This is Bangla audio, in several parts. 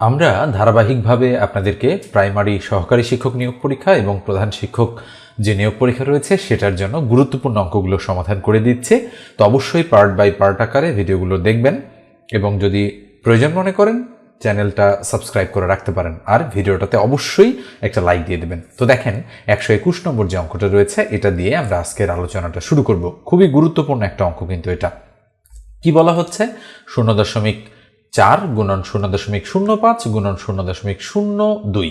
আমরা ধারাবাহিকভাবে আপনাদেরকে প্রাইমারি সহকারী শিক্ষক নিয়োগ পরীক্ষা এবং প্রধান শিক্ষক যে নিয়োগ পরীক্ষা রয়েছে সেটার জন্য গুরুত্বপূর্ণ অঙ্কগুলো সমাধান করে দিচ্ছে। তো অবশ্যই পার্ট বাই পার্ট আকারে ভিডিওগুলো দেখবেন এবং যদি প্রয়োজন মনে করেন, চ্যানেলটা সাবস্ক্রাইব করে রাখতে পারেন আর ভিডিওটাতে অবশ্যই একটা লাইক দিয়ে দেবেন। তো দেখেন, একশো একুশ নম্বর যে অঙ্কটা রয়েছে, এটা দিয়ে আমরা আজকের আলোচনাটা শুরু করব। খুবই গুরুত্বপূর্ণ একটা অঙ্ক কিন্তু এটা। কি বলা হচ্ছে? শূন্য দশমিক চার গুণন শূন্য দশমিক শূন্য পাঁচ গুণন শূন্য দশমিক শূন্য দুই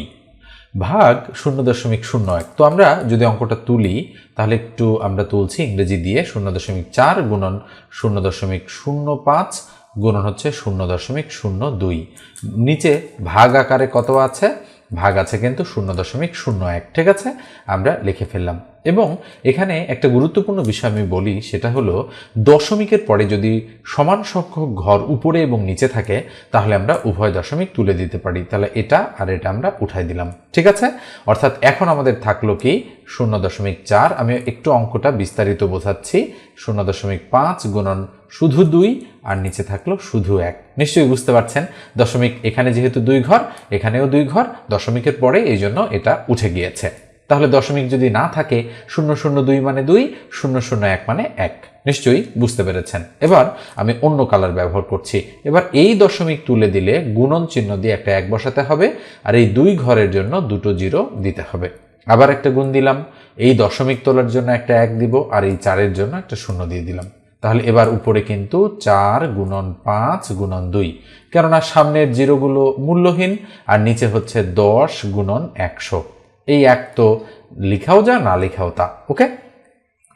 ভাগ শূন্য দশমিক শূন্য এক। তো আমরা যদি অঙ্কটা তুলি, তাহলে একটু আমরা তুলছি ইংরেজি দিয়ে শূন্য দশমিক চার গুণন শূন্য দশমিক শূন্য পাঁচ গুণন হচ্ছে শূন্য দশমিক শূন্য দুই। নিচে ভাগ আকারে কত আছে? ভাগ আছে কিন্তু শূন্য দশমিক শূন্য এক, ঠিক আছে? আমরা লিখে ফেললাম। এবং এখানে একটা গুরুত্বপূর্ণ বিষয় আমি বলি, সেটা হলো দশমিকের পরে যদি সমান সংখ্যক ঘর উপরে এবং নিচে থাকে, তাহলে আমরা উভয় দশমিক তুলে দিতে পারি। তাহলে এটা আর এটা আমরা উঠাই দিলাম, ঠিক আছে? অর্থাৎ এখন আমাদের থাকল কি? শূন্য দশমিক চার। আমি একটু অঙ্কটা বিস্তারিত বোঝাচ্ছি। শূন্য দশমিক পাঁচ গুণন শুধু দুই আর নিচে থাকল শুধু এক। নিশ্চয়ই বুঝতে পারছেন, দশমিক এখানে যেহেতু দুই ঘর, এখানেও দুই ঘর, দশমিকের পরে এই জন্য এটা উঠে গিয়েছে। তাহলে দশমিক যদি না থাকে, শূন্য শূন্য দুই মানে দুই, শূন্য শূন্য এক মানে এক। নিশ্চয়ই বুঝতে পেরেছেন। এবার আমি অন্য কালার ব্যবহার করছি। এবার এই দশমিক তুলে দিলে গুণন চিহ্ন দিয়ে একটা এক বসাতে হবে, আর এই দুই ঘরের জন্য দুটো জিরো দিতে হবে। আবার একটা গুণ দিলাম, এই দশমিক তোলার জন্য একটা এক দিব, আর এই চারের জন্য একটা শূন্য দিয়ে দিলাম। তাহলে এবার উপরে কিন্তু চার গুণন পাঁচ গুণন দুই। কেননা সামনের জিরোগুলো মূল্যহীন আর নিচে হচ্ছে দশ গুণন একশো। এই এক তো লিখাও যা, না লিখাও তা, ওকে?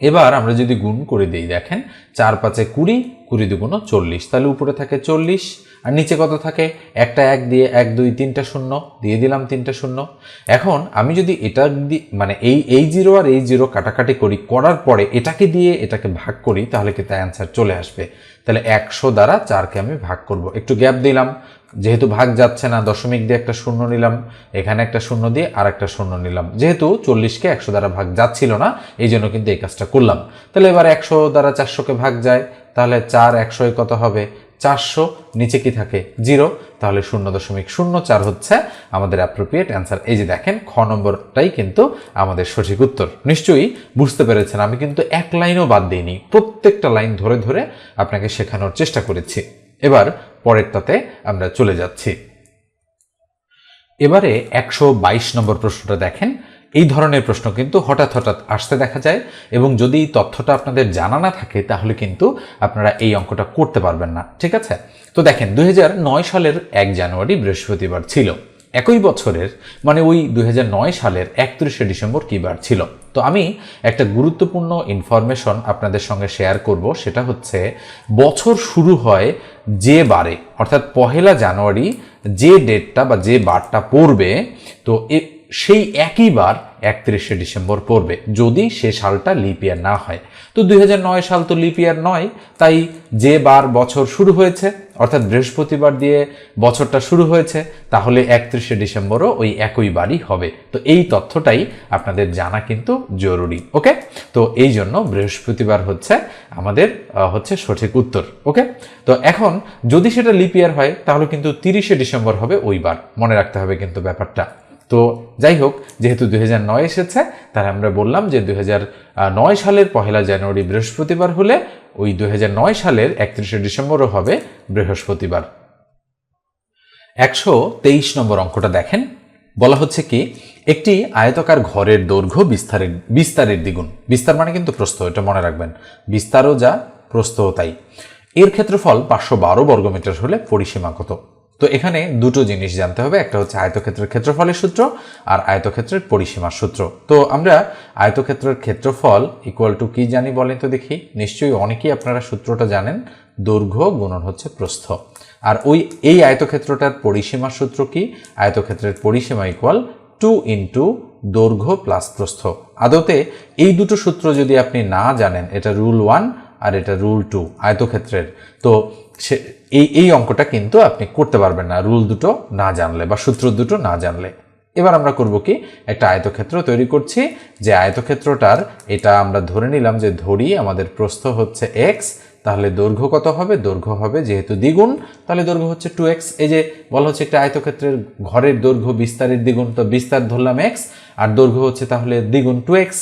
এবার আমরা যদি গুণ করে দিই, দেখেন, চার পাঁচে কুড়ি কুড়ি দুগুণ চল্লিশ, তাহলে উপরে থাকে চল্লিশ। আর নিচে কত থাকে? একটা এক দিয়ে এক, দুই, তিনটা শূন্য, দিয়ে দিলাম তিনটা শূন্য। এখন আমি যদি এটা মানে এই এই জিরো আর এই জিরো কাটাকাটি করি, করার পরে এটাকে দিয়ে এটাকে ভাগ করি, তাহলে কিন্তু অ্যান্সার চলে আসবে? তাহলে একশো দ্বারা চারকে আমি ভাগ করব। একটু গ্যাপ দিলাম, যেহেতু ভাগ যাচ্ছে না, দশমিক দিয়ে একটা শূন্য নিলাম, এখানে একটা শূন্য দিয়ে আর একটা শূন্য নিলাম। যেহেতু চল্লিশকে একশো দ্বারা ভাগ যাচ্ছিল না, এই জন্য কিন্তু এই কাজটা করলাম। তাহলে এবার একশো দ্বারা চারশোকে ভাগ যায়, তাহলে চার একশোয় কত হবে? চারশো নিচে কি থাকে? জিরো। তাহলে শূন্য দশমিক শূন্য চার হচ্ছে আমাদের অ্যাপ্রোপ্রিয়েট অ্যান্সার এই যে দেখেন, খ নম্বরটাই কিন্তু আমাদের সঠিক উত্তর। নিশ্চয়ই বুঝতে পেরেছেন, আমি কিন্তু এক লাইনও বাদ দিইনি। প্রত্যেকটা লাইন ধরে ধরে আপনাকে শেখানোর চেষ্টা করেছি। এবার পরেরটাতে আমরা চলে যাচ্ছি। এবারে একশো বাইশ নম্বর প্রশ্নটা দেখেন। এই ধরনের প্রশ্ন কিন্তু হঠাৎ হঠাৎ আসতে দেখা যায় এবং যদি এই তথ্যটা আপনাদের জানা না থাকে, তাহলে কিন্তু আপনারা এই অঙ্কটা করতে পারবেন না। ঠিক আছে? তো দেখেন দু হাজার নয় সালের এক জানুয়ারি বৃহস্পতিবার ছিল। একই বছরের মানে ওই দুই হাজার নয় সালের একত্রিশে ডিসেম্বর কী বার ছিল? তো আমি একটা গুরুত্বপূর্ণ ইনফরমেশন আপনাদের সঙ্গে শেয়ার করব, সেটা হচ্ছে বছর শুরু হয় যে বারে, অর্থাৎ পহেলা জানুয়ারি যে ডেটটা বা যে বারটা পড়বে, তো সেই একই বার একত্রিশে ডিসেম্বর পড়বে, যদি সে সালটা লিপিয়ার না হয়। তো দু হাজার নয় সাল তো লিপ ইয়ার নয়, তাই যে বার বছর শুরু হয়েছে, অর্থাৎ বৃহস্পতিবার দিয়ে বছরটা শুরু হয়েছে, তাহলে একত্রিশে ডিসেম্বরও ওই একই বারই হবে। তো এই তথ্যটাই আপনাদের জানা কিন্তু জরুরি, ওকে? তো এই জন্য বৃহস্পতিবার হচ্ছে আমাদের হচ্ছে সঠিক উত্তর, ওকে? তো এখন যদি সেটা লিপিয়ার হয়, তাহলে কিন্তু তিরিশে ডিসেম্বর হবে ওই বার। মনে রাখতে হবে কিন্তু ব্যাপারটা। তো যাই হোক, যেহেতু দুই নয় এসেছে, তাহলে আমরা বললাম যে দুই নয় সালের পহেলা জানুয়ারি বৃহস্পতিবার হলে ওই দুই নয় সালের একত্রিশে ডিসেম্বরও হবে বৃহস্পতিবার। একশো তেইশ নম্বর অঙ্কটা দেখেন। বলা হচ্ছে কি, একটি আয়তকার ঘরের দৈর্ঘ্য বিস্তারের বিস্তারের দ্বিগুণ। বিস্তার মানে কিন্তু প্রস্থ, এটা মনে রাখবেন। বিস্তারও যা, প্রস্থও তাই। এর ক্ষেত্রফল পাঁচশো বারো বর্গমিটার হলে পরিসীমা কত? তো এখানে দুটো জিনিস জানতে হবে। একটা হচ্ছে আয়তক্ষেত্রের ক্ষেত্রফলের সূত্র আর আয়তক্ষেত্রের পরিসীমার সূত্র। তো আমরা আয়তক্ষেত্রের ক্ষেত্রফল ইকুয়াল টু কি জানি বলেন তো দেখি। নিশ্চয়ই অনেকেই আপনারা সূত্রটা জানেন। দৈর্ঘ্য গুণন হচ্ছে প্রস্থ। আর ওই, এই আয়তক্ষেত্রটার পরিসীমার সূত্র কি? আয়তক্ষেত্রের পরিসীমা ইকুয়াল টু ইন্টু দৈর্ঘ্য প্লাস প্রস্থ। আদতে এই দুটো সূত্র যদি আপনি না জানেন, এটা রুল ওয়ান আর এটা রুল টু আয়তক্ষেত্রের। তো সে, এই এই অঙ্কটা কিন্তু আপনি করতে পারবেন না। রুল দুটো না জানলে বা সূত্র দুটো না জানলে। এবার আমরা করব কি? একটা আয়তক্ষেত্র তৈরি করছি। যে আয়তক্ষেত্রটার, এটা আমরা ধরে নিলাম যে ধরি আমাদের প্রস্থ হচ্ছে এক্স তাহলে দৈর্ঘ্য কত হবে? দৈর্ঘ্য হবে যেহেতু দ্বিগুণ, তাহলে দৈর্ঘ্য হচ্ছে টু এক্স এই যে বলা হচ্ছে একটা আয়তক্ষেত্রের ঘরের দৈর্ঘ্য বিস্তারের দ্বিগুণ, তো বিস্তার ধরলাম এক্স আর দৈর্ঘ্য হচ্ছে তাহলে দ্বিগুণ টু এক্স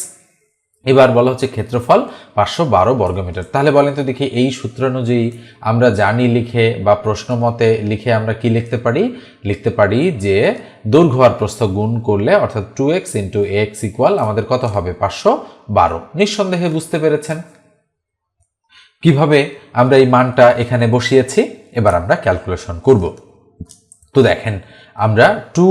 এবার বলা হচ্ছে ক্ষেত্রফল পাঁচশো বারো বর্গমিটার। তাহলে বলেন তো দেখি এই সূত্র অনুযায়ী আমরা জানি লিখে বা প্রশ্ন মতে লিখে আমরা কি লিখতে পারি? লিখতে পারি যে দৈর্ঘ্য আর প্রস্থ গুণ করলে অর্থাৎ two X into X equal আমাদের কত হবে? পাঁচশো বারো। নিঃসন্দেহে বুঝতে পেরেছেন? কীভাবে আমরা এই মানটা এখানে বসিয়েছি? এবার আমরা ক্যালকুলেশন করব। তো দেখেন, আমরা টু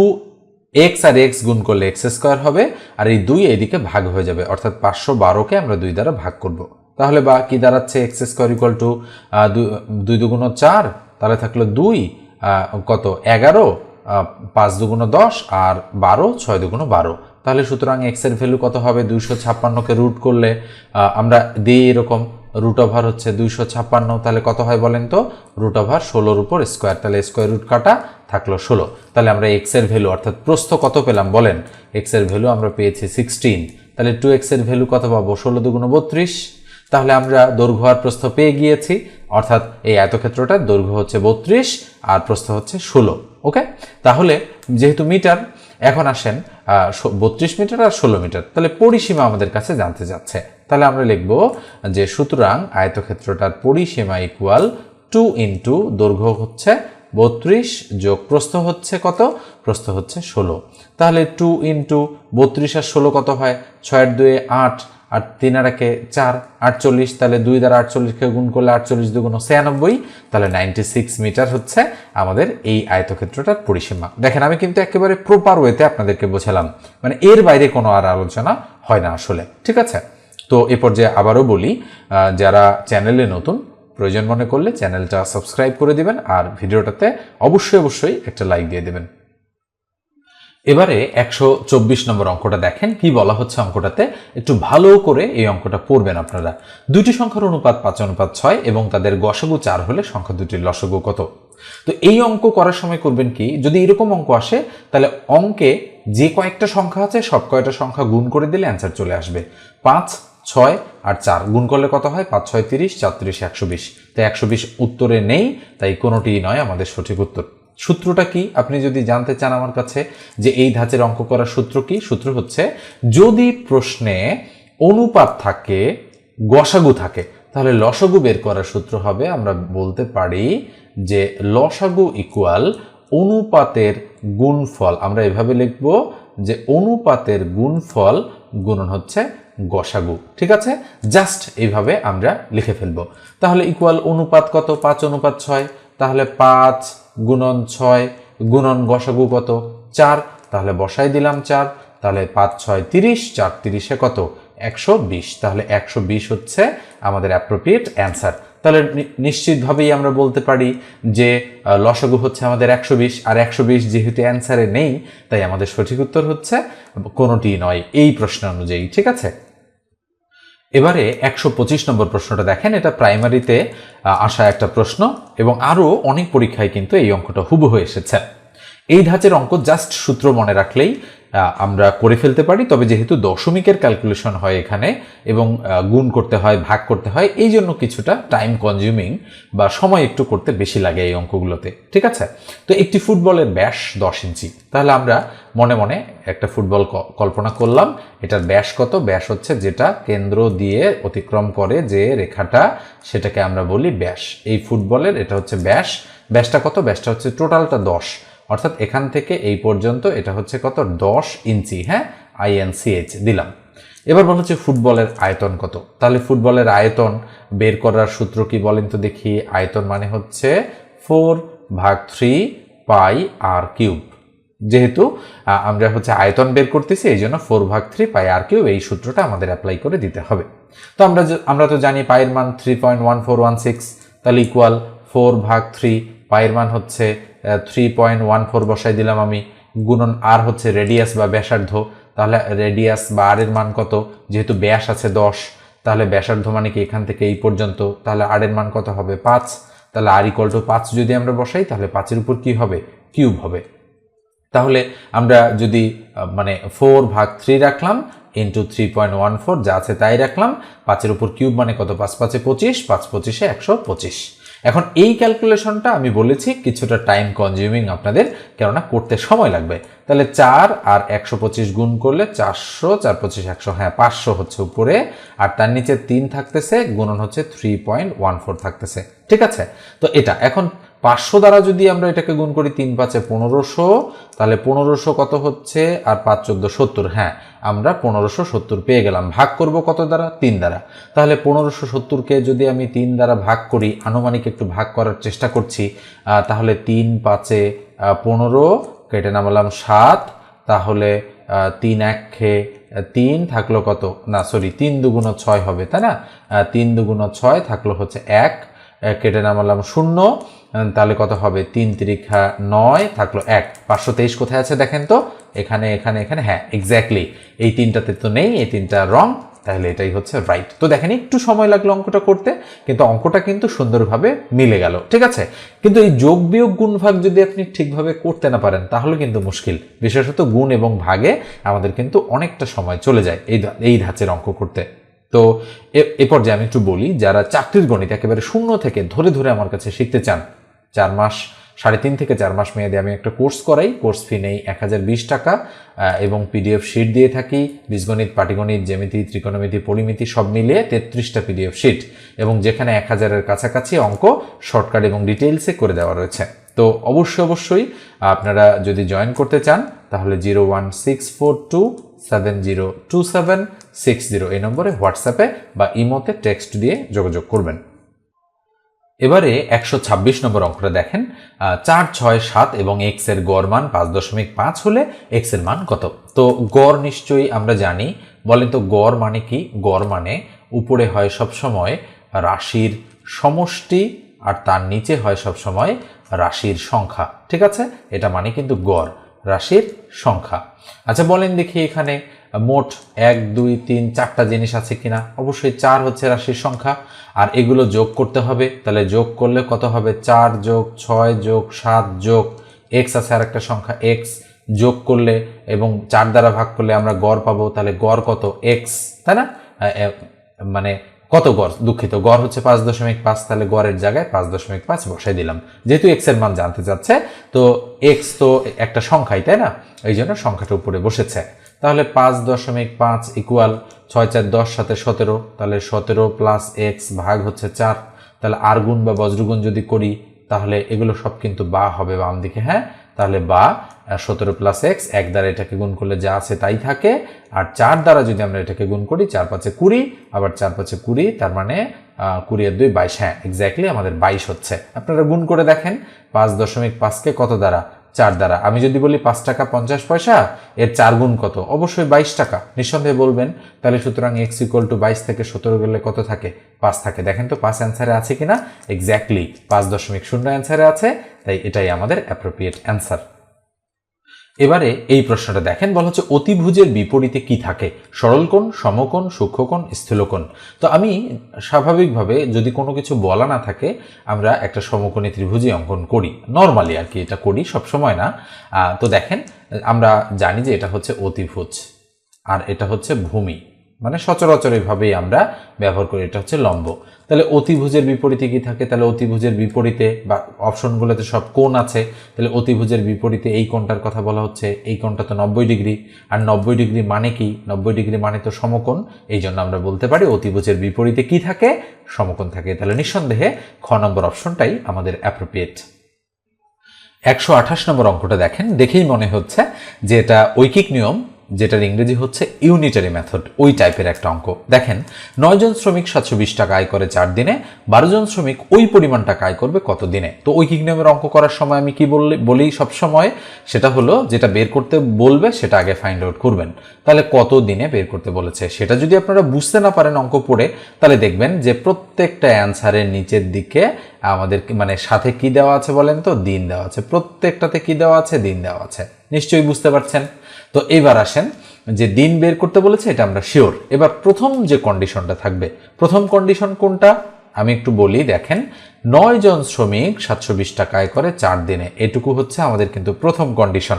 এক্স আর এক্স গুণ করলে এক্স স্কোয়ার হবে, আর এই দুই এদিকে ভাগ হয়ে যাবে, অর্থাৎ পাঁচশো বারোকে আমরা দুই দ্বারা ভাগ করব। তাহলে বা কি দাঁড়াচ্ছে? এক্স স্কোয়ার ইকুয়াল টু দুই দুগুণ চার, তাহলে থাকল দুই কত? এগারো পাঁচ দুগুণ দশ, আর বারো, ছয় দুগুণ বারো। তাহলে সুতরাং এক্সের ভ্যালু কত হবে? দুইশো ছাপ্পান্নকে রুট করলে আমরা দিই এরকম। রুট ওভার হচ্ছে দুইশো ছাপ্পান্ন, তাহলে কত হয় বলেন তো? রুট ওভার ষোলোর উপর স্কোয়ার তাহলে স্কোয়ার রুট কাটা থাকল ষোলো। তাহলে আমরা এক্সের ভ্যালু অর্থাৎ প্রস্থ কত পেলাম বলেন? এক্সের ভ্যালু আমরা পেয়েছি সিক্সটিন তাহলে টু এক্সের ভ্যালু কত পাবো? ষোলো দুগুণ বত্রিশ। তাহলে আমরা দৈর্ঘ্য আর প্রস্থ পেয়ে গিয়েছি, অর্থাৎ এই আয়তক্ষেত্রটার দৈর্ঘ্য হচ্ছে বত্রিশ আর প্রস্থ হচ্ছে ষোলো ওকে তাহলে যেহেতু মিটার, এখন আসেন বত্রিশ মিটার আর ষোলো মিটার, তাহলে পরিসীমা আমাদের কাছে জানতে যাচ্ছে। তাহলে আমরা লিখব যে সুতরাং আয়তক্ষেত্রটার পরিসীমা ইকুয়াল টু ইন্টু দৈর্ঘ্য হচ্ছে বত্রিশ যোগ প্রস্থ হচ্ছে কত? প্রস্থ হচ্ছে ষোলো। তাহলে টু ইন্টু বত্রিশ আর ষোলো কত হয়? ছয়ের দুয়ে আট, আর তিন আর একে চার, আটচল্লিশ। তাহলে দুই দ্বারা আটচল্লিশকে গুণ করলে আটচল্লিশ দুগুণ ছিয়ানব্বই। তাহলে নাইনটি সিক্স মিটার হচ্ছে আমাদের এই আয়তক্ষেত্রটার পরিসীমা। দেখেন, আমি কিন্তু একেবারে প্রপার ওয়েতে আপনাদেরকে বোঝালাম। মানে এর বাইরে কোনো আর আলোচনা হয় না আসলে। ঠিক আছে? তো এ পর্যায়ে আবারও বলি যারা চ্যানেলে নতুন, প্রয়োজন মনে করলে চ্যানেলটা সাবস্ক্রাইব করে দিবেন আর ভিডিওটাতে অবশ্যই অবশ্যই একটা লাইক দিয়ে দেবেন। এবারে একশো চব্বিশ নম্বর অঙ্কটা দেখেন, কি বলা হচ্ছে অঙ্কটাতে? একটু ভালো করে এই অঙ্কটা পড়বেন আপনারা। দুটি সংখ্যার অনুপাত পাঁচ, অনুপাত ছয় এবং তাদের গসগু চার হলে সংখ্যা দুটির লসগু কত? তো এই অঙ্ক করার সময় করবেন কি, যদি এরকম অঙ্ক আসে, তাহলে অঙ্কে যে কয়েকটা সংখ্যা আছে, সব কয়টা সংখ্যা গুণ করে দিলে অ্যান্সার চলে আসবে। পাঁচ ছয় আর চার। গুণ করলে কত হয়? পাঁচ, ছয়, তিরিশ চার তিরিশ একশো বিশ। তাই একশো বিশ উত্তরে নেই, তাই কোনোটি নয় আমাদের সঠিক উত্তর। সূত্রটা কি? আপনি যদি জানতে চান আমার কাছে যে এই ধাঁচের অঙ্ক করার সূত্র কি, সূত্র হচ্ছে, যদি প্রশ্নে অনুপাত থাকে, গসাগু থাকে, তাহলে লসাগু বের করার সূত্র হবে, আমরা বলতে পারি যে লসাগু ইকুয়াল অনুপাতের গুণফল, আমরা এভাবে লিখব যে অনুপাতের গুণফল গুণন হচ্ছে গসাগু। ঠিক আছে? জাস্ট এইভাবে আমরা লিখে ফেলব। তাহলে ইকুয়াল অনুপাত কত? পাঁচ অনুপাত ছয়। তাহলে পাঁচ গুণন ছয় গুণন গসাগু কত? চার। তাহলে বসাই দিলাম চার। তাহলে পাঁচ, ছয়, তিরিশ। চার, তিরিশে কত? একশো বিশ। তাহলে একশো বিশ হচ্ছে আমাদের অ্যাপ্রোপ্রিয়েট অ্যান্সার তাহলে নিশ্চিতভাবেই আমরা বলতে পারি যে লসাগু হচ্ছে আমাদের একশো বিশ, আর একশো বিশ যেহেতু অ্যান্সারে নেই, তাই আমাদের সঠিক উত্তর হচ্ছে কোনোটি নয়, এই প্রশ্ন অনুযায়ী, ঠিক আছে? এবারে একশো পঁচিশ নম্বর প্রশ্নটা দেখেন, এটা প্রাইমারিতে আসা একটা প্রশ্ন, এবং আরও অনেক পরীক্ষায় কিন্তু এই অঙ্কটা হুবহু এসেছে। এই ধাঁচের অঙ্ক জাস্ট সূত্র মনে রাখলেই আমরা করে ফেলতে পারি, তবে যেহেতু দশমিকের ক্যালকুলেশন হয় এখানে এবং গুণ করতে হয়, ভাগ করতে হয়, এই জন্য কিছুটা টাইম কনজিউমিং বা সময় একটু করতে বেশি লাগে এই অঙ্কগুলোতে। ঠিক আছে? তো একটি ফুটবলের ব্যাস দশ ইঞ্চি। তাহলে আমরা মনে মনে একটা ফুটবল কল্পনা করলাম, এটার ব্যাস কত? ব্যাস হচ্ছে যেটা কেন্দ্র দিয়ে অতিক্রম করে যে রেখাটা, সেটাকে আমরা বলি ব্যাস। এই ফুটবলের এটা হচ্ছে ব্যাস। ব্যাসটা কত? ব্যাসটা হচ্ছে টোটালটা দশ। অর্থাৎ এখান থেকে এই পর্যন্ত এটা হচ্ছে কত? দশ ইঞ্চি হ্যাঁ? আইএনসিএইচ দিলাম। এবার বলা হচ্ছে ফুটবলের আয়তন কত? তাহলে ফুটবলের আয়তন বের করার সূত্র কি বলেন তো দেখি। আয়তন মানে হচ্ছে ফোর ভাগ থ্রি পাই আর কিউব। যেহেতু আমরা হচ্ছে আয়তন বের করতেছি, এই জন্য ফোর ভাগ থ্রি পাই আর কিউব এই সূত্রটা আমাদের অ্যাপ্লাই করে দিতে হবে। তো আমরা আমরা তো জানি পায়ের মান three point one four one six, তাহলে ইকুয়াল ফোর ভাগ থ্রি পায়ের মান হচ্ছে থ্রি পয়েন্ট ওয়ান ফোর বসাই দিলাম আমি। গুণন আর হচ্ছে রেডিয়াস বা ব্যাসার্ধ। তাহলে রেডিয়াস বা আর এর মান কত? যেহেতু ব্যাস আছে দশ, তাহলে ব্যাসার্ধ মানে কি এখান থেকে এই পর্যন্ত? তাহলে আর এর মান কত হবে? পাঁচ। তাহলে আর ইকুয়াল টু পাঁচ যদি আমরা বসাই, তাহলে পাঁচের উপর কি হবে? কিউব হবে। তাহলে আমরা যদি মানে ফোর ভাগ থ্রি রাখলাম into three point one four যা আছে তাই রাখলাম। পাঁচের উপর কিউব মানে কত? পাঁচ, পাঁচে পঁচিশ, পাঁচ পঁচিশে একশো পঁচিশ। এখন এই ক্যালকুলেশনটা আমি বলেছি কিছুটা টাইম কনজিউমিং আপনাদের, কেননা করতে সময় লাগবে। তাহলে চার আর একশো পঁচিশ গুণ করলে চারশো চার পঁচিশ একশো হ্যাঁ পাঁচশো হচ্ছে উপরে, আর তার নিচে তিন থাকতেছে, গুণন হচ্ছে থ্রি পয়েন্ট ওয়ান ফোর থাকতেছে। ঠিক আছে? তো এটা, এখন পাঁচশো দ্বারা যদি আমরা এটাকে গুণ করি তিন পাঁচে পনেরোশো, তাহলে পনেরোশো কত হচ্ছে? আর পাঁচ চোদ্দ সত্তর। হ্যাঁ আমরা পনেরোশো সত্তর পেয়ে গেলাম। ভাগ করব কত দ্বারা? তিন দ্বারা। তাহলে পনেরোশো সত্তরকে যদি আমি তিন দ্বারা ভাগ করি, আনুমানিক একটু ভাগ করার চেষ্টা করছি তাহলে তিন পাঁচে পনেরো, কেটে নামালাম সাত, তাহলে তিন এক খেয়ে তিন থাকল কত? না সরি তিন দুগুণ ছয় হবে, তাই না? তিন দুগুণ ছয় থাকল হচ্ছে এক কেটে নামালাম শূন্য তাহলে কত হবে? তিন তিরিখা নয় থাকল এক। পাঁচশো তেইশ কোথায় আছে দেখেন তো? এখানে এখানে এখানে হ্যাঁ এক্স্যাক্টলি এই তিনটাতে তো নেই, এই তিনটা রং তাহলে এটাই হচ্ছে রাইট তো দেখেন, একটু সময় লাগল অঙ্কটা করতে, কিন্তু অঙ্কটা কিন্তু সুন্দরভাবে মিলে গেল, ঠিক আছে? কিন্তু এই যোগ বিয়োগ গুণ ভাগ যদি আপনি ঠিকভাবে করতে না পারেন, তাহলে কিন্তু মুশকিল। বিশেষত গুণ এবং ভাগে আমাদের কিন্তু অনেকটা সময় চলে যায় এই এই ধাঁচের অঙ্ক করতে। তো এ- পর্যায়ে আমি একটু বলি, যারা চাকরির গণিত একেবারে শূন্য থেকে ধরে ধরে আমার কাছে শিখতে চান চার মাস, সাড়ে তিন থেকে চার মাস মেয়াদে আমি একটা কোর্স করাই। কোর্স ফি নেই এক হাজার বিশ টাকা এবং পিডিএফ শিট দিয়ে থাকি। বীজগণিত, পাটিগণিত, জ্যামিতি, ত্রিকোণমিতি, পরিমিতি সব মিলিয়ে তেত্রিশটা পিডিএফ শিট, এবং যেখানে এক হাজারের কাছাকাছি অঙ্ক শর্টকাট এবং ডিটেলসে করে দেওয়া রয়েছে। তো অবশ্যই অবশ্যই আপনারা যদি জয়েন করতে চান, তাহলে zero one six four two seven zero two seven six zero এই নম্বরে হোয়াটসঅ্যাপে বা ইমোতে টেক্সট দিয়ে যোগাযোগ করবেন। এবারে একশো ছাব্বিশ নম্বর অঙ্কটা দেখেন চার, ছয়, সাত এবং এক্সের গড় মান পাঁচ দশমিক পাঁচ হলে এক্সের মান কত? তো গড় নিশ্চয়ই আমরা জানি, বলেন তো গড় মানে কি? গড় মানে উপরে হয় সব সময় রাশির সমষ্টি আর তার নিচে হয় সব সময় রাশির সংখ্যা, ঠিক আছে? এটা মানে কিন্তু গড়, রাশির সংখ্যা। আচ্ছা বলেন দেখি এখানে মোট এক, দুই, তিন, চারটা জিনিস আছে কিনা? অবশ্যই চার হচ্ছে রাশির সংখ্যা। আর এগুলো যোগ করতে হবে। তাহলে যোগ করলে কত হবে? চার যোগ ছয় যোগ সাত যোগ এক্স আছে আর একটা সংখ্যা, এক্স। যোগ করলে এবং চার দ্বারা ভাগ করলে আমরা গড় পাবো। তাহলে গড় কত? এক্স, তাই না? মানে কত গড়? দুঃখিত, গড় হচ্ছে পাঁচ দশমিক পাঁচ, তাহলে গড়ের জায়গায় পাঁচ দশমিক পাঁচ বসাই দিলাম। যেহেতু এক্সের মান জানতে চাচ্ছে, তো এক্স তো একটা সংখ্যাই, তাই না? এই জন্য সংখ্যাটা উপরে বসেছে। তাহলে পাঁচ দশমিক পাঁচ ইকুয়াল ছয় চার দশ সাথে সতেরো, তাহলে সতেরো প্লাস এক্স ভাগ হচ্ছে চার। তাহলে আর গুণ বা বজ্রগুণ যদি করি, তাহলে এগুলো সব কিন্তু বা হবে বাম দিকে হ্যাঁ? তাহলে বা সতেরো প্লাস এক্স এক দ্বারা এটাকে গুণ করলে যা আছে তাই থাকে। আর চার দ্বারা যদি আমরা এটাকে গুণ করি, চার পাঁচে কুড়ি, আবার চার পাঁচে কুড়ি, তার মানে কুড়ি আর দুই বাইশ হ্যাঁ এক্স্যাক্টলি আমাদের বাইশ হচ্ছে। আপনারা গুণ করে দেখেন, পাঁচ দশমিক পাঁচকে কত দ্বারা? চার দ্বারা। আমি যদি বলি পাঁচ টাকা পঞ্চাশ পয়সা, এর চার গুণ কত? অবশ্যই বাইশ টাকা। নিঃসন্দেহে বলবেন, তাহলে সুতরাং এক্স ইকুয়াল টু বাইশ থেকে সতেরো গেলে কত থাকে? পাঁচ থাকে। দেখেন তো পাঁচ অ্যান্সারে আছে কিনা? এক্স্যাক্টলি পাঁচ দশমিক শূন্য অ্যান্সারে আছে, তাই এটাই আমাদের অ্যাপ্রোপ্রিয়েট অ্যান্সার এবারে এই প্রশ্নটা দেখেন, বলা হচ্ছে অতিভুজের বিপরীতে কি থাকে? সরলকোণ, সমকোণ, সূক্ষ্মকোণ, স্থূলকোণ। তো আমি স্বাভাবিকভাবে যদি কোনো কিছু বলা না থাকে, আমরা একটা সমকোণে ত্রিভুজই অঙ্কন করি। নর্মালি আর কি, এটা করি, সব সময় না। তো দেখেন, আমরা জানি যে এটা হচ্ছে অতিভুজ আর এটা হচ্ছে ভূমি। মানে সচরাচর এইভাবেই আমরা ব্যবহার করি, এটা হচ্ছে লম্ব। তাহলে অতিভুজের বিপরীতে কি থাকে? তাহলে অতিভুজের বিপরীতে বা অপশনগুলোতে সব কোণ আছে, তাহলে অতিভুজের বিপরীতে এই কোণটার কথা বলা হচ্ছে, এই কোণটা তো নব্বই ডিগ্রি। আর নব্বই ডিগ্রি মানে কি? নব্বই ডিগ্রি মানে তো সমকোণ, এই জন্য আমরা বলতে পারি অতিভুজের বিপরীতে কি থাকে? সমকোণ থাকে। তাহলে নিঃসন্দেহে খ নম্বর অপশনটাই আমাদের অ্যাপ্রোপ্রিয়েট একশো আঠাশ নম্বর অঙ্কটা দেখেন, দেখেই মনে হচ্ছে যে এটা ঐকিক নিয়ম যেটার ইংরেজি হচ্ছে ইউনিটারি মেথড ওই টাইপের একটা অঙ্ক। দেখেন, নয়জন শ্রমিক সাতশো বিশ টাকা আয় করে চার দিনে বারো জন শ্রমিক ওই পরিমাণ টাকা আয় করবে কত দিনে? তো ঐকিক নিয়মের অঙ্ক করার সময় আমি কি বললে, বলি সব সময় সেটা হলো, যেটা বের করতে বলবে, সেটা আগে ফাইন্ড আউট করবেন। তাহলে কত দিনে বের করতে বলেছে? সেটা যদি আপনারা বুঝতে না পারেন অঙ্ক পড়ে, তাহলে দেখবেন যে প্রত্যেকটা অ্যান্সারের নিচের দিকে আমাদের মানে সাথে কি দেওয়া আছে বলেন তো? দিন দেওয়া আছে। প্রত্যেকটাতে কি দেওয়া আছে? দিন দেওয়া আছে। নিশ্চয়ই বুঝতে পারছেন? তো এবার আসেন, যে দিন বের করতে বলেছে, এটা আমরা শিওর এবার প্রথম যে কন্ডিশনটা থাকবে, প্রথম কন্ডিশন কোনটা? আমি একটু বলি, দেখেন, নয় জন শ্রমিক সাতশো বিশ টাকায় করে চার দিনে। এটুকু হচ্ছে আমাদের কিন্তু প্রথম কন্ডিশন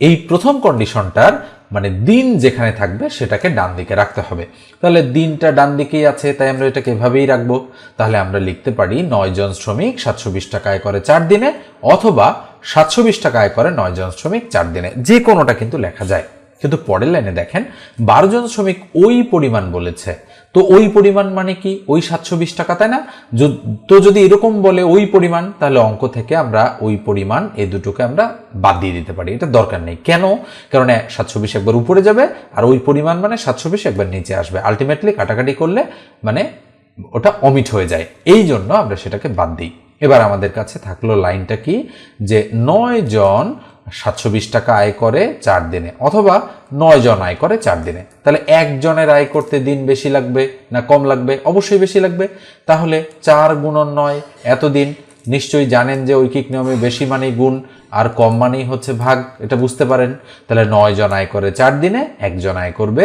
এই প্রথম কন্ডিশনটার মানে দিন যেখানে থাকবে সেটাকে ডান দিকে রাখতে হবে। তাহলে দিনটা ডান দিকেই আছে, তাই আমরা এটাকে এভাবেই রাখব। তাহলে আমরা লিখতে পারি নয় জন শ্রমিক সাতশো বিশ টাকা আয় করে চার দিনে অথবা সাতশো বিশ টাকা আয় করে নয় জন শ্রমিক চার দিনে। যে কোনোটা কিন্তু লেখা যায়। কিন্তু পরের লাইনে দেখেন, বারো জন শ্রমিক ওই পরিমাণ বলেছে। তো ওই পরিমাণ মানে কি? ওই সাতশো বিশ টাকা, তাই না? তো যদি এরকম বলে ওই পরিমাণ, তাহলে অঙ্ক থেকে আমরা ওই পরিমাণ এই দুটোকে আমরা বাদ দিয়ে দিতে পারি। এটা দরকার নেই। কেন? কারণ সাতশো বিশ একবার উপরে যাবে আর ওই পরিমাণ মানে সাতশো বিশ একবার নিচে আসবে। আলটিমেটলি কাটাকাটি করলে মানে ওটা অমিট হয়ে যায়। এই জন্য আমরা সেটাকে বাদ দিই। এবার আমাদের কাছে থাকল লাইনটা কি? যে নয় জন সাতশো বিশ টাকা আয় করে চার দিনে, অথবা নয় জন আয় করে চার দিনে। তাহলে একজনের আয় করতে দিন বেশি লাগবে না কম লাগবে? অবশ্যই বেশি লাগবে। তাহলে চার গুণন নয় এতদিন, নিশ্চয়ই জানেন যে ঐকিক নিয়মে বেশি মানেই গুণ, আর কম মানেই হচ্ছে ভাগ, এটা বুঝতে পারেন। তাহলে নয় জন আয় করে চার দিনে একজন আয় করবে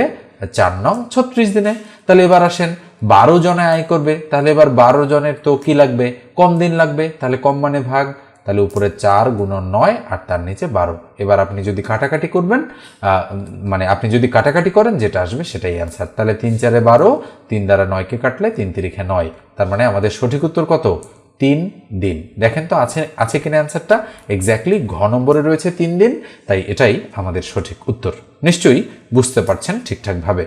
চার নং ছত্রিশ দিনে। তাহলে এবার আসেন, বারো জনে আয় করবে, তাহলে এবার বারো জনের তো কি লাগবে? কম দিন লাগবে, তাহলে কম মানে ভাগ। তাহলে উপরে চার গুণন নয় আর তার নিচে বারো। এবার আপনি যদি কাটাকাটি করবেন মানে আপনি যদি কাটাকাটি করেন, যেটা আসবে সেটাই অ্যান্সার তাহলে তিন চারে বারো, তিন দ্বারা নয়কে কাটলে তিন তিরিখে নয়। তার মানে আমাদের সঠিক উত্তর কত? তিন দিন। দেখেন তো আছে আছে কিনা অ্যান্সারটা এক্স্যাক্টলি ঘ নম্বরে রয়েছে তিন দিন, তাই এটাই আমাদের সঠিক উত্তর। নিশ্চয়ই বুঝতে পারছেন ঠিকঠাকভাবে।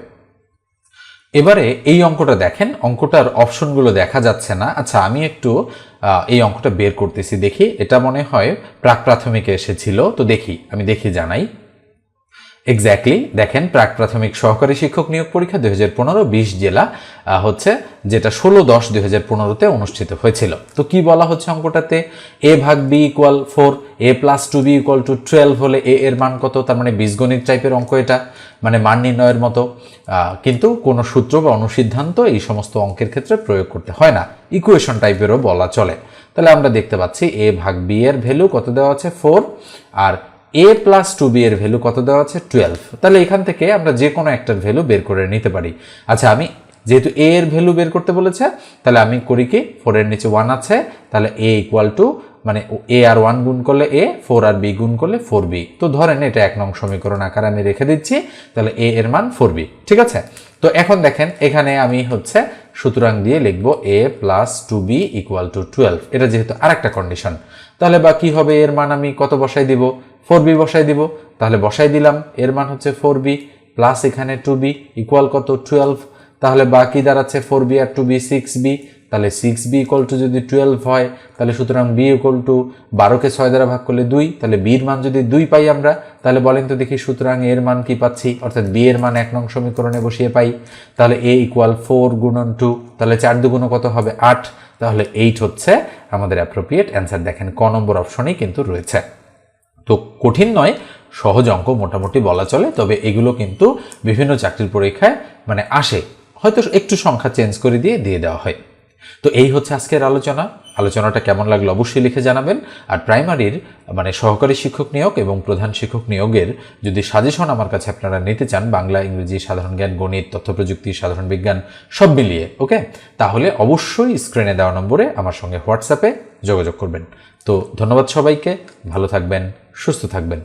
এবারে এই অঙ্কটা দেখেন, অঙ্কটার অপশনগুলো দেখা যাচ্ছে না। আচ্ছা আমি একটু এই অঙ্কটা বের করতেছি, দেখি। এটা মনে হয় প্রাক প্রাথমিকে এসেছিল, তো দেখি, আমি দেখি জানাই। এক্স্যাক্টলি দেখেন, প্রাক প্রাথমিক সহকারী শিক্ষক নিয়োগ পরীক্ষা দুই হাজার পনেরো বিশ জেলা হচ্ছে যেটা ষোলো দশ দুই হাজার পনেরোতে অনুষ্ঠিত হয়েছিল। তো কি বলা হচ্ছে অঙ্কটাতে? এ ভাগ B equal four A plus two B equal two twelve হলে এ এর মান কত? তার মানে বীজগণিত টাইপের অঙ্ক এটা মানে মান নির্ণয়ের মতো। কিন্তু কোনো সূত্র বা অনুসিদ্ধান্ত এই সমস্ত অঙ্কের ক্ষেত্রে প্রয়োগ করতে হয় না। ইকুয়েশন টাইপেরও বলা চলে। তাহলে আমরা দেখতে পাচ্ছি এ ভাগ বি এর ভ্যালু কত দেওয়া আছে? ফোর আর এ প্লাস টু বি এর ভ্যালু কত দেওয়া আছে? টুয়েলভ তাহলে এখান থেকে আমরা যে কোনো একটার ভ্যালু বের করে নিতে পারি। আচ্ছা আমি যেহেতু এ এর ভ্যালু বের করতে বলেছে, তাহলে আমি করি কি? ফোর এর নিচে ওয়ান আছে, তাহলে এ ইকুয়াল টু মানে এ আর ওয়ান গুণ করলে এ ফোর আর বি গুণ করলে ফোর বি তো ধরেন এটা এক নং সমীকরণ আকারে আমি রেখে দিচ্ছি, তাহলে এ এর মান ফোর বি ঠিক আছে? তো এখন দেখেন, এখানে আমি হচ্ছে সুতরাং দিয়ে লিখব A plus two B equal two twelve এটা যেহেতু আরেকটা কন্ডিশন তাহলে বা কি হবে? এর মান আমি কত বসাই দিব? ফোর বি বসাই দিব। তাহলে বসাই দিলাম। এর মান হচ্ছে ফোর বি প্লাস এখানে টু বি ইকুয়াল কত? টুয়েলভ তাহলে বাকি দাঁড়াচ্ছে ফোর বি আর টু বি সিক্স বি তাহলে সিক্স বি ইকুয়াল টু যদি টুয়েলভ হয়, তাহলে সুতরাং বি ইকুয়াল টু বারোকে ছয় দ্বারা ভাগ করলে দুই। তাহলে বির মান যদি দুই পাই আমরা, তাহলে বলেন তো দেখি সুতরাং এর মান কি পাচ্ছি? অর্থাৎ বি এর মান এক নং সমীকরণে বসিয়ে পাই। তাহলে এ ইকুয়াল ফোর গুণন টু তাহলে চার দুগুণ কত হবে? আট। তাহলে এইট হচ্ছে আমাদের অ্যাপ্রোপ্রিয়েট অ্যান্সার দেখেন ক নম্বর অপশনেই কিন্তু রয়েছে। তো কঠিন নয়, সহজ অঙ্ক মোটামুটি বলা চলে, তবে এগুলো কিন্তু বিভিন্ন চাকরির পরীক্ষায় মানে আসে। হয়তো একটু সংখ্যা চেঞ্জ করে দিয়ে দিয়ে দেওয়া হয়। তো এই হচ্ছে আজকের আলোচনা। আলোচনাটা কেমন লাগল অবশ্যই লিখে জানাবেন। আর প্রাইমারির মানে সহকারী শিক্ষক নিয়োগ এবং প্রধান শিক্ষক নিয়োগের যদি সাজেশন আমার কাছে আপনারা নিতে চান, বাংলা, ইংরেজি, সাধারণ জ্ঞান, গণিত, তথ্য প্রযুক্তি, সাধারণ বিজ্ঞান, সব মিলিয়ে ওকে তাহলে অবশ্যই স্ক্রিনে দেওয়া নম্বরে আমার সঙ্গে হোয়াটসঅ্যাপে যোগাযোগ করবেন। তো ধন্যবাদ সবাইকে, ভালো থাকবেন। সুস্থ থাকবেন।